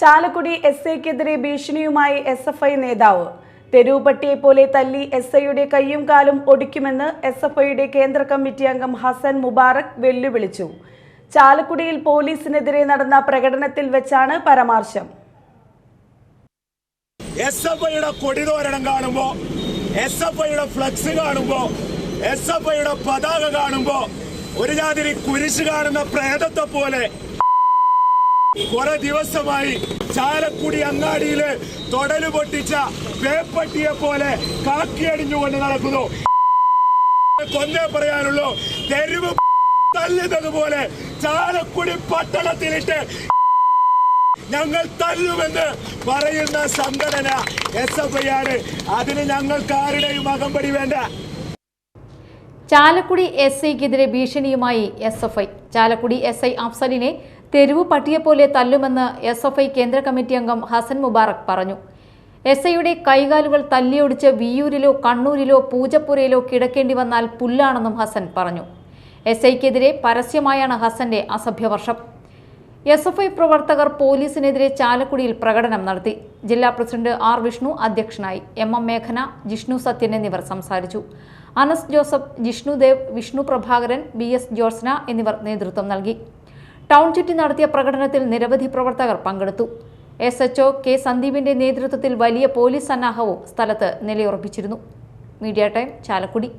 Chalakudy S ഐക്കെതിരെ ഭീഷണിയുമായി S F I നേതാവ്. തെരുവുപട്ടിയെ പോലെ തല്ലി എസ് ഐയുടെ കയ്യും കാലും ഒടിക്കുമെന്ന് എസ് എഫ് ഐയുടെ കേന്ദ്ര കമ്മിറ്റി അംഗം ഹസൻ മുബാറക് വെല്ലുവിളിച്ചു. ചാലക്കുടിയിൽ പോലീസിനെതിരെ നടന്ന പ്രകടനത്തിൽ വെച്ചാണ് പരാമർശം. എസ് എഫ് ഐയുടെ കൊടിതോരണം എസ് എഫ് ഐയുടെ ഫ്ലക്സ് കാണുമ്പോ എസ് എഫ് ഐയുടെ പതാക കാണുമ്പോ ഒരു ജാതിരി കുരിശ് കാണുന്ന പ്രേതത്തെ പോലെ കുറെ ദിവസമായി ചാലക്കുടി അങ്ങാടിയിൽ തൊടൽ പൊട്ടിച്ച വേപ്പട്ടിയെ പോലെ കാക്കിയടിഞ്ഞുകൊണ്ട് നടക്കുന്നു. കൊന്നേ പറയാനുള്ളൂ തെരുവ് തല്ലുന്നതുപോലെ ചാലക്കുടി പട്ടണത്തിലിട്ട് ഞങ്ങൾ തല്ലുമെന്ന് പറയുന്ന സംഘടന എസ് എഫ് ഐ ആണ് അതിന് ഞങ്ങൾക്ക് ആരുടെയും അകമ്പടി വേണ്ട. ചാലക്കുടി എസ് ഐക്കെതിരെ ഭീഷണിയുമായി S F I. Chalakudy S I അഫ്സലിനെ തെരുവു പട്ടിയെപ്പോലെ തല്ലുമെന്ന് എസ് എഫ് ഐ കേന്ദ്ര കമ്മിറ്റി അംഗം ഹസൻ മുബാറക് പറഞ്ഞു. എസ് ഐയുടെ കൈകാലുകൾ തല്ലിയൊടിച്ച് വിയൂരിലോ കണ്ണൂരിലോ പൂജപ്പുരയിലോ കിടക്കേണ്ടി വന്നാൽ പുല്ലാണെന്നും ഹസൻ പറഞ്ഞു. എസ് ഐക്കെതിരെ പരസ്യമായാണ് ഹസന്റെ അസഭ്യവർഷം. എസ് എഫ് ഐ പ്രവർത്തകർ പോലീസിനെതിരെ ചാലക്കുടിയിൽ പ്രകടനം നടത്തി. ജില്ലാ പ്രസിഡന്റ് ആർ വിഷ്ണു അധ്യക്ഷനായി എം എം മേഘന ജിഷ്ണു സത്യൻ എന്നിവർ സംസാരിച്ചു. അനസ് ജോസഫ് ജിഷ്ണുദേവ് വിഷ്ണു പ്രഭാകരൻ ബി എസ് ജോസ്ന എന്നിവർ നേതൃത്വം നൽകി. ടൗൺ ചുറ്റി നടത്തിയ പ്രകടനത്തിൽ നിരവധി പ്രവർത്തകർ പങ്കെടുത്തു. എസ് എച്ച്ഒ കെ സന്ദീപിന്റെ നേതൃത്വത്തിൽ വലിയ പോലീസ് സന്നാഹവും സ്ഥലത്ത് നിലയുറപ്പിച്ചിരുന്നു. Media time Chalakudy.